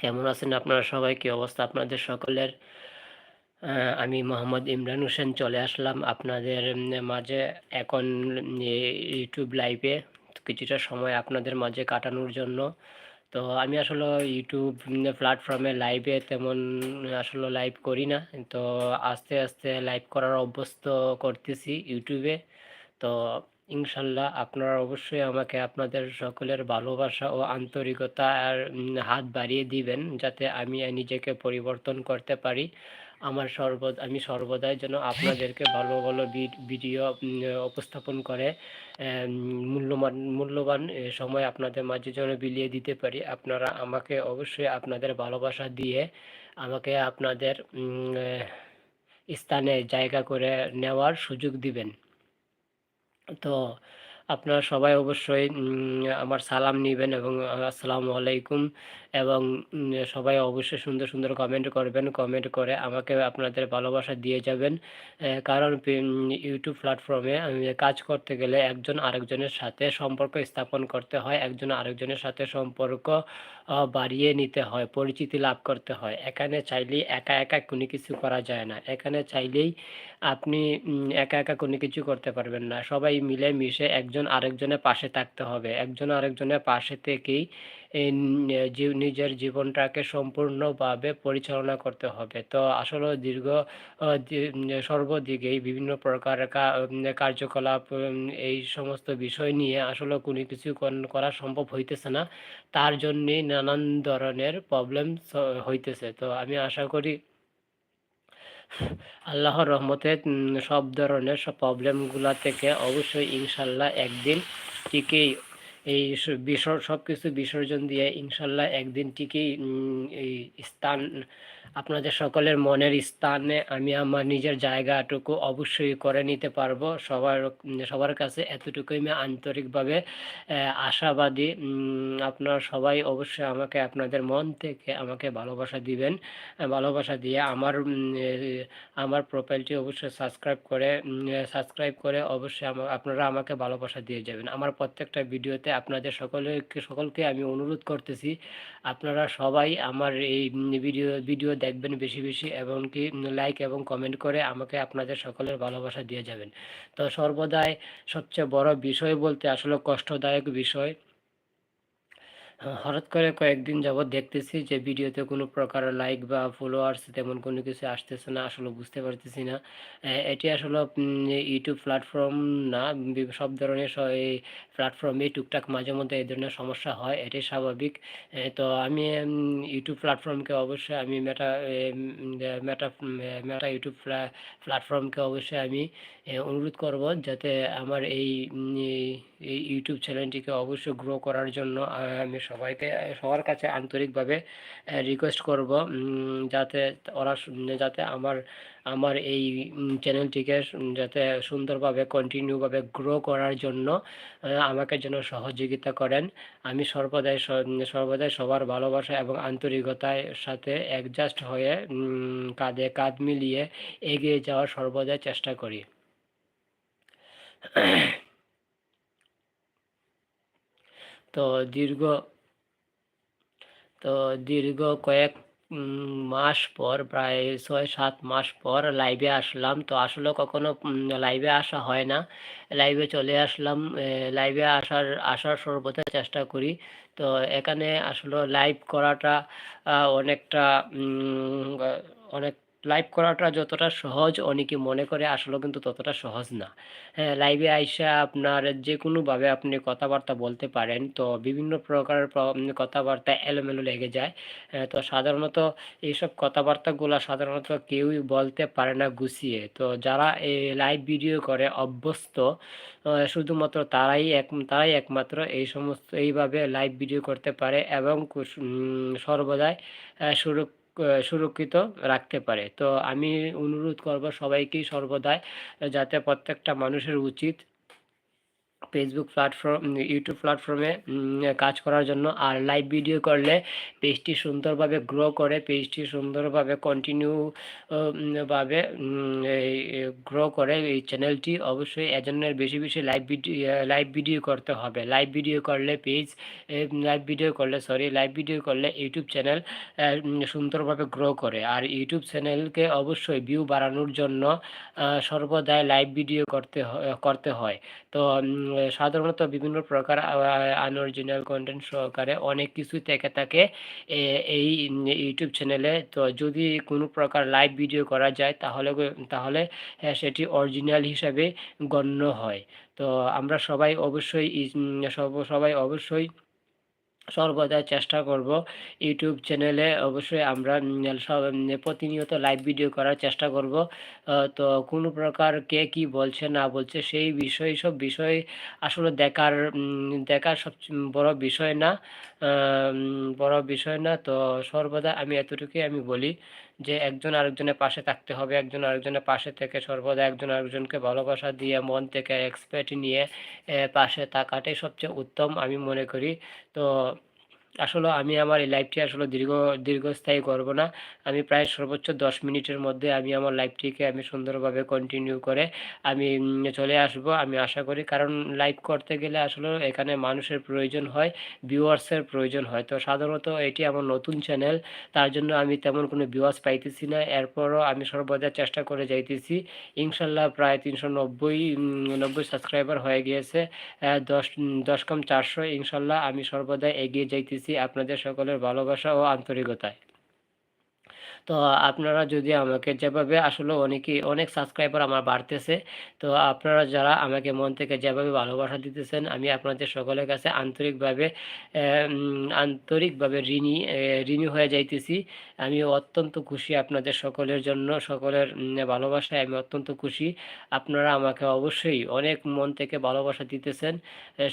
কেমন আছেন আপনারা সবাই? কি অবস্থা আপনাদের সকলের? আমি মোহাম্মদ ইমরান হোসেন চলে আসলাম আপনাদের মাঝে এখন ইউটিউব লাইভে কিছুটা সময় আপনাদের মাঝে কাটানোর জন্য। তো আমি আসলে ইউটিউব প্ল্যাটফর্মে লাইভে তেমন আসলে লাইভ করি না। তো আস্তে আস্তে লাইভ করার অভ্যস্ত করতেছি ইউটিউবে তো ইনশাল্লাহ আপনারা অবশ্যই আমাকে আপনাদের সকলের ভালোবাসা ও আন্তরিকতা আর হাত বাড়িয়ে দিবেন যাতে আমি নিজেকে পরিবর্তন করতে পারি। আমার সর্ব আমি সর্বদাই যেন আপনাদেরকে ভালো ভালো ভিডিও উপস্থাপন করে মূল্যবান মূল্যবান সময় আপনাদের মাঝে যেন বিলিয়ে দিতে পারি। আপনারা আমাকে অবশ্যই আপনাদের ভালোবাসা দিয়ে আমাকে আপনাদের স্থানে জায়গা করে নেওয়ার সুযোগ দিবেন। তো আপনারা সবাই অবশ্যই আমার সালাম নেবেন এবং আসসালামু আলাইকুম এবং সবাই অবশ্যই সুন্দর সুন্দর কমেন্ট করবেন কমেন্ট করে আমাকে আপনাদের ভালোবাসা দিয়ে যাবেন। কারণ ইউটিউব প্ল্যাটফর্মে কাজ করতে গেলে একজন আরেকজনের সাথে সম্পর্ক স্থাপন করতে হয়, একজন আরেকজনের সাথে সম্পর্ক বাড়িয়ে নিতে হয়, পরিচিতি লাভ করতে হয়। এখানে চাইলেই একা একা কোনো কিছু করা যায় না। এখানে চাইলেই আপনি একা একা কোনো কিছু করতে পারবেন না। সবাই মিলে মিশে একজন আরেকজনের পাশে থাকতে হবে। একজন আরেকজনের পাশে থেকেই নিজের জীবনটাকে সম্পূর্ণভাবে পরিচালনা করতে হবে। তো আসলে দীর্ঘ সর্বদিকেই বিভিন্ন প্রকার কার্যকলাপ এই সমস্ত বিষয় নিয়ে আসলে কোনো কিছু করা সম্ভব হইতেছে না। তার জন্যে নানান ধরনের প্রবলেম হইতেছে। তো আমি আশা করি আল্লাহর রহমতে সব ধরনের সব প্রবলেমগুলো থেকে অবশ্যই ইনশাল্লাহ একদিন ঠিকই এই সব কিছু বিসর্জন দিয়ে ইনশাল্লাহ একদিন ঠিকই এই স্থান আপনাদের সকলের মনের স্থানে আমি আমার নিজের জায়গাটুকু অবশ্যই করে নিতে পারব। সবার সবার কাছে এতটুকুই আমি আন্তরিকভাবে আশাবাদী। আপনারা সবাই অবশ্যই আমাকে আপনাদের মন থেকে আমাকে ভালোবাসা দিবেন। ভালোবাসা দিয়ে আমার আমার প্রোফাইলটি অবশ্যই সাবস্ক্রাইব করে সাবস্ক্রাইব করে অবশ্যই আপনারা আমাকে ভালোবাসা দিয়ে যাবেন। আমার প্রত্যেকটা ভিডিওতে আপনাদের সকলে সকলকে আমি অনুরোধ করতেছি, আপনারা সবাই আমার এই ভিডিও ভিডিও দেখবেন বেশি বেশি এবং কি লাইক এবং কমেন্ট করে আমাকে আপনাদের সকলের ভালোবাসা দিয়ে যাবেন। তো সর্বদাই সবচেয়ে বড় বিষয় বলতে আসলে কষ্টদায়ক বিষয় হঠাৎ করে কয়েকদিন যাবৎ দেখতেছি যে ভিডিওতে কোনো প্রকার লাইক বা ফলোয়ার্স তেমন কোনো কিছু আসতেছে না, আসলে বুঝতে পারতেছি না। এটি আসলে ইউটিউব প্ল্যাটফর্ম না সব ধরনের এই প্ল্যাটফর্মে টুকটাক মাঝে মধ্যে এই ধরনের সমস্যা হয় এটি স্বাভাবিক। তো আমি ইউটিউব প্ল্যাটফর্মকে অবশ্যই আমি মেটা মেটা মেটা ইউটিউব প্ল্যাটফর্মকে অবশ্যই আমি অনুরোধ করব যাতে আমার এই ইউটিউব চ্যানেলটিকে অবশ্যই গ্রো করার জন্য আমি সবাইকে সবার কাছে আন্তরিকভাবে রিকোয়েস্ট করব যাতে ওরা যাতে আমার আমার এই চ্যানেলটিকে যাতে সুন্দরভাবে কন্টিনিউভাবে গ্রো করার জন্য আমাকে যেন সহযোগিতা করেন। আমি সর্বদাই সর্বদাই সবার ভালোবাসা এবং আন্তরিকতার সাথে অ্যাডজাস্ট হয়ে কাঁধে কাঁধ মিলিয়ে এগিয়ে যাওয়ার সর্বদাই চেষ্টা করি। তো দীর্ঘ তো দীর্ঘ কয়েক মাস পর, প্রায় ছয়, সাত মাস পর লাইভে আসলাম। তো আসলে কখনো লাইভে আসা হয় না। লাইভে চলে আসলাম লাইভে আসার আসার সর্বদা চেষ্টা করি। তো এখানে আসলে লাইভ করাটা অনেকটা অনেক লাইভ করাটা যতটা সহজ অনেকে মনে করে আসলে কিন্তু ততটা সহজ না। হ্যাঁ লাইভে আইসা আপনার যে কোনোভাবে আপনি কথাবার্তা বলতে পারেন, তো বিভিন্ন প্রকার কথাবার্তা এলোমেলো লেগে যায়। তো সাধারণত এইসব কথাবার্তাগুলো সাধারণত কেউই বলতে পারে না গুছিয়ে। তো যারা এই লাইভ ভিডিও করে অভ্যস্ত শুধুমাত্র তারাই এক, তারাই একমাত্র এই সমস্ত, এইভাবে লাইভ ভিডিও করতে পারে এবং সর্বদাই সুরক্ষ সুরক্ষিত রাখতে পারে। তো আমি অনুরোধ করব সবাইকেই সর্বদাই যাতে প্রত্যেকটা মানুষের উচিত ফেসবুক প্ল্যাটফর্ম ইউটিউব প্ল্যাটফর্মে কাজ করার জন্য। আর লাইভ ভিডিও করলে পেজটি সুন্দরভাবে গ্রো করে পেজটি সুন্দরভাবে কন্টিনিউ ভাবে গ্রো করে এই চ্যানেলটি অবশ্যই এজনের বেশি বেশি লাইভ ভিডিও লাইভ ভিডিও করতে হবে। লাইভ ভিডিও করলে পেজ লাইভ ভিডিও করলে সরি লাইভ ভিডিও করলে ইউটিউব চ্যানেল সুন্দরভাবে গ্রো করে। আর ইউটিউব চ্যানেলকে অবশ্যই ভিউ বাড়ানোর জন্য সর্বদাই লাইভ ভিডিও করতে করতে হয়। তো সাধারণত বিভিন্ন প্রকার আনঅরিজিনাল কন্টেন্ট সহকারে অনেক কিছু থেকে থাকে এই ইউটিউব চ্যানেলে তো যদি কোনো প্রকার লাইভ ভিডিও করা যায়, তাহলে তাহলে সেটি অরিজিনাল হিসাবে গণ্য হয়। তো আমরা সবাই অবশ্যই সবাই অবশ্যই সর্বদা চেষ্টা করব ইউটিউব চ্যানেলে অবশ্যই আমরা সব প্রতিনিয়ত লাইভ ভিডিও করার চেষ্টা করব। তো কোনো প্রকার কে কি বলছে, না বলছে, সেই বিষয়, সব বিষয় আসলে দেখার দেখার সব বড় বিষয় না। বড় বিষয় না। তো সর্বদা আমি এতটুকুই আমি বলি যে একজন আরেকজনের পাশে থাকতে হবে, একজন আরেকজনের পাশে থেকে সর্বদা একজন আরেকজনকে ভালোবাসা দিয়ে, মন থেকে এক্সপেক্ট নিয়ে পাশে থাকাটাই সবচেয়ে উত্তম আমি মনে করি। তো আসলে আমি আমার এই লাইভটি আসলে দীর্ঘ, দীর্ঘস্থায়ী করব না। আমি প্রায় সর্বোচ্চ দশ মিনিটের মধ্যে আমি আমার লাইভটিকে আমি সুন্দরভাবে কন্টিনিউ করে আমি চলে আসব, আমি আশা করি। কারণ লাইভ করতে গেলে আসলে এখানে মানুষের প্রয়োজন হয় ভিউয়ার্সের প্রয়োজন হয়। তো সাধারণত এটি আমার নতুন চ্যানেল তার জন্য আমি তেমন কোনো ভিউয়ার্স পাইতেছি না। এরপরও আমি সর্বদা চেষ্টা করে যাইতেছি। ইনশাল্লাহ প্রায় তিনশো নব্বই নব্বই সাবস্ক্রাইবার হয়ে গিয়েছে দশ দশ কম চারশো। ইনশাল্লাহ আমি সর্বদা এগিয়ে যাইতেছি। আপনাদের সকলের ভালোবাসা ও আন্তরিকতায়। তো আপনারা যদি আমাকে যেভাবে আসলে অনেকেই অনেক সাবস্ক্রাইবার আমার বাড়তেছে, তো আপনারা যারা আমাকে মন থেকে যেভাবে ভালোবাসা দিতেছেন, আমি আপনাদের সকলের কাছে আন্তরিকভাবে আন্তরিকভাবে ঋণী ঋণী হয়ে যাইতেছি। আমি অত্যন্ত খুশি আপনাদের সকলের জন্য, সকলের ভালোবাসায় আমি অত্যন্ত খুশি। আপনারা আমাকে অবশ্যই অনেক মন থেকে ভালোবাসা দিতেছেন।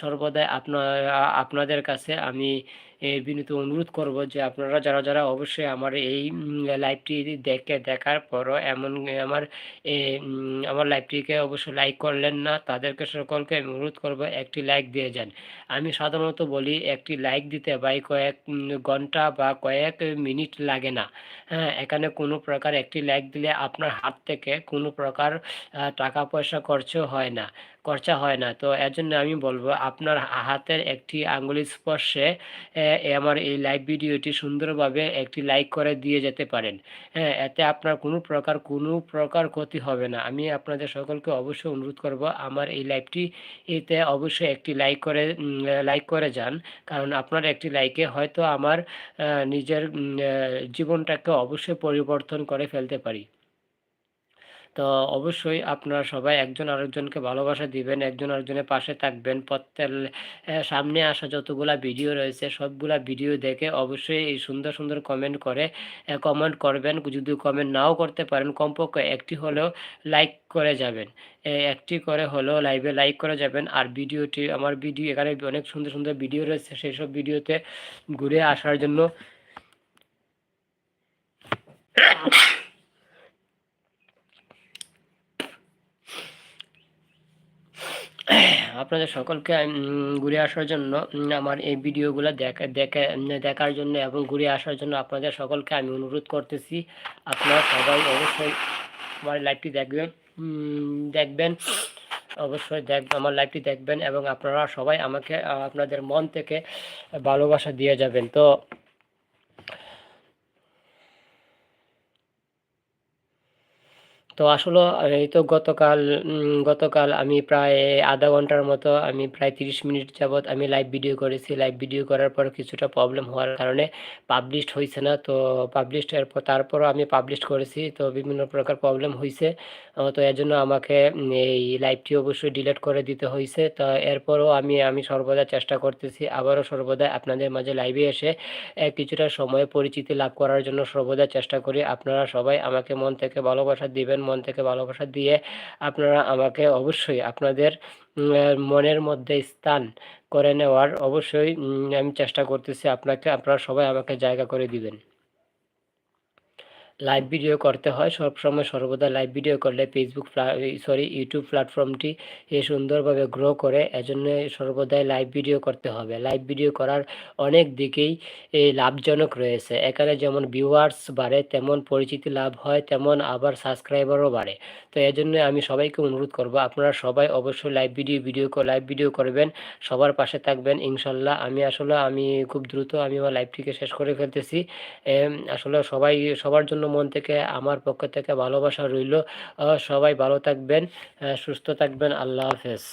সর্বদাই আপনার আপনাদের কাছে আমি বিনীত অনুরোধ করব যে আপনারা যারা যারা অবশ্যই আমার এই লাইভটি দেখে দেখার পরও এমন আমার আমার লাইভটিকে অবশ্যই লাইক করলেন না, তাদেরকে সকলকে অনুরোধ করব একটি লাইক দিয়ে যান। আমি সাধারণত বলি একটি লাইক দিতে বা কয়েক ঘণ্টা বা কয়েক মিনিট লাগে না। হ্যাঁ এখানে কোনো প্রকার একটি লাইক দিলে আপনার হাত থেকে কোনো প্রকার টাকা পয়সা খরচও হয় না। খরচা হয় না। তো এর জন্য আমি বলব, আপনার হাতের একটি আঙ্গুলি স্পর্শে আমার এই লাইভ ভিডিওটি সুন্দরভাবে একটি লাইক করে দিয়ে যেতে পারেন। হ্যাঁ এতে আপনার কোনো প্রকার কোনো প্রকার ক্ষতি হবে না। আমি আপনাদের সকলকে অবশ্যই অনুরোধ করব, আমার এই লাইভটি এতে অবশ্যই একটি লাইক করে লাইক করে যান। কারণ আপনার একটি লাইকে হয়তো আমার নিজের জীবনটাকে অবশ্যই পরিবর্তন করে ফেলতে পারি। তো অবশ্যই আপনারা সবাই একজন আরেকজনকে ভালোবাসা দিবেন, একজন আরেকজনের পাশে থাকবেন। প্রত্যেক সামনে আসা যতগুলা ভিডিও রয়েছে, সবগুলা ভিডিও দেখে অবশ্যই এই সুন্দর সুন্দর কমেন্ট করে কমেন্ট করবেন। যদি কমেন্ট নাও করতে পারেন, কমপক্ষে একটি হলেও লাইক করে যাবেন। একটি করে হলেও লাইভে লাইক করে যাবেন। আর ভিডিওটি আমার ভিডিও এখানে অনেক সুন্দর সুন্দর ভিডিও রয়েছে। সেই সব ভিডিওতে ঘুরে আসার জন্য আপনাদের সকলকে ঘুরে আসার জন্য আমার এই ভিডিওগুলো দেখা, দেখে দেখার জন্য এবং ঘুরে আসার জন্য আপনাদের সকলকে আমি অনুরোধ করতেছি। আপনারা সবাই অবশ্যই আমার লাইভটি দেখবেন দেখবেন, অবশ্যই দেখ, আমার লাইভটি দেখবেন এবং আপনারা সবাই আমাকে আপনাদের মন থেকে ভালোবাসা দিয়ে যাবেন। তো তো আসলে এই তো গতকাল গতকাল আমি প্রায় আধা ঘণ্টার মতো আমি প্রায় তিরিশ মিনিট যাবৎ আমি লাইভ ভিডিও করেছি। লাইভ ভিডিও করার পর কিছুটা প্রবলেম হওয়ার কারণে পাবলিশড হয়েছে না। তো পাবলিশড এরপর তারপরও আমি পাবলিশ করেছি। তো বিভিন্ন প্রকার প্রবলেম হয়েছে তো এর জন্য আমাকে এই লাইভটি অবশ্যই ডিলিট করে দিতে হয়েছে তো এরপরও আমি আমি সর্বদা চেষ্টা করতেছি। আবারও সর্বদা আপনাদের মাঝে লাইভে এসে কিছুটা সময় পরিচিতি লাভ করার জন্য সর্বদা চেষ্টা করি। আপনারা সবাই আমাকে মন থেকে ভালোবাসা দিবেন মন থেকে ভালোবাসা দিয়ে আপনারা আমাকে অবশ্যই আপনাদের মনের মধ্যে স্থান করে নেওয়ার অবশ্যই আমি চেষ্টা করতেছি আপনাকে, আপনারা সবাই আমাকে জায়গা করে দিবেন। লাইভ ভিডিও করতে হয়। সবসময় সর্বদা লাইভ ভিডিও করলে ফেসবুক সরি ইউটিউব প্ল্যাটফর্মটি সুন্দরভাবে গ্রো করে। এজন্য সর্বদাই লাইভ ভিডিও করতে হবে। লাইভ ভিডিও করার অনেক দিকেই লাভজনক রয়েছে। এখানে যেমন ভিউয়ার্স বাড়ে, তেমন পরিচিতি লাভ হয়, তেমন আবার সাবস্ক্রাইবারও বাড়ে। তো এজন্য আমি সবাইকে অনুরোধ করব, আপনারা সবাই অবশ্যই live video video live video করবেন। সবার পাশে থাকবেন, ইনশাল্লাহ। আমি আসলে, আমি খুব দ্রুত আমি আমার লাইভটিকে শেষ করে ফেলতেছি। আসলে সবাই, সবার জন্য মন থেকে আমার পক্ষ থেকে ভালোবাসা রইল। সবাই ভালো থাকবেন সুস্থ থাকবেন। আল্লাহ হাফেজ।